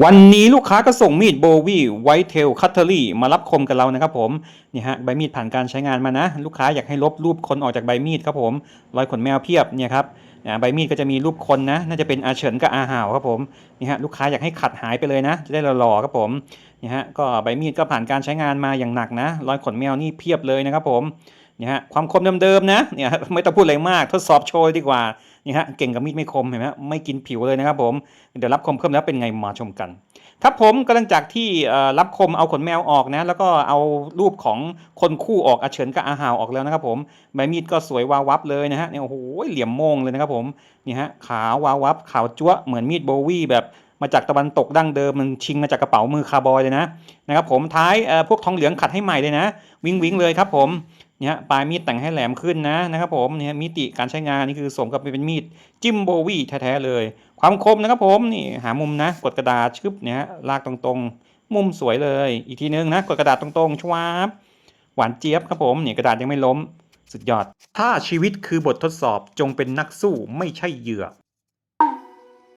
วันนี้ลูกค้าก็ส่งมีดโบวี่ไวท์เทลคัตเตอรี่มารับคมกับเรานะครับผมนี่ฮะใบมีดผ่านการใช้งานมานะ ลูกค้าอยากให้ลบรูปคนออกจากใบมีดครับผมรอยขนแมวเพียบเนี่ยครับอ่าใบมีดก็จะมีรูปคนนะ น่าจะเป็นอาเฉินกับอาห่าวครับผมนี่ฮะลูกค้าอยากให้ขัดหายไปเลยนะ จะได้หล่อๆครับผมนี่ฮะก็ใบมีดก็ผ่านการใช้งานมาอย่างหนักนะรอยขนแมวนี่เพียบเลยนะครับผมนี่ฮะความคมเดิมๆนะเนี่ยไม่ต้องพูดอะไรมากทดสอบโชว์เลยดีกว่า นี่ฮะเก่งกับมีดไม่คมเห็นไหมไม่กินผิวเลยนะครับผมเดี๋ยวรับคมเพิ่มแล้วเป็นไงมาชมกัน ครับผมกำลังจากที่รับคมเอาขนแมวออกนะ แล้วก็เอารูปของคนคู่ออกอาเฉินกับอาหาวออกแล้วนะครับผมใบมีดก็สวยวาววับเลยนะฮะเนี่ยโอ้โหเหลี่ยมโมงเลยนะครับผมนี่ฮะขาววาววับขาวจั๊วเหมือนมีดโบวี่แบบมาจากตะวันตกดั้งเดิมมันชิงมาจากกระเป๋ามือคาร์บอยเลยนะนะครับผมท้ายพวกทองเหลืองขัดให้ใหม่เลยนะ วิงวิงเลยครับผม เนี่ยปลายมีดแต่งให้แหลมขึ้นนะนะครับผมเนี่ยมิติการใช้งานนี่คือสมกับเป็นมีดจิ้มโบวี่แท้ๆเลย ความคมนะครับผมนี่หามุมนะกดกระดาษชึบเนี่ยฮะลากตรงๆ มุมสวยเลย อีกทีนึงนะกดกระดาษตรงๆชวาบหวานเจี๊ยบครับผมนี่กระดาษยังไม่ล้มสุดยอด ถ้าชีวิตคือบททดสอบจงเป็นนักสู้ไม่ใช่เหยื่อ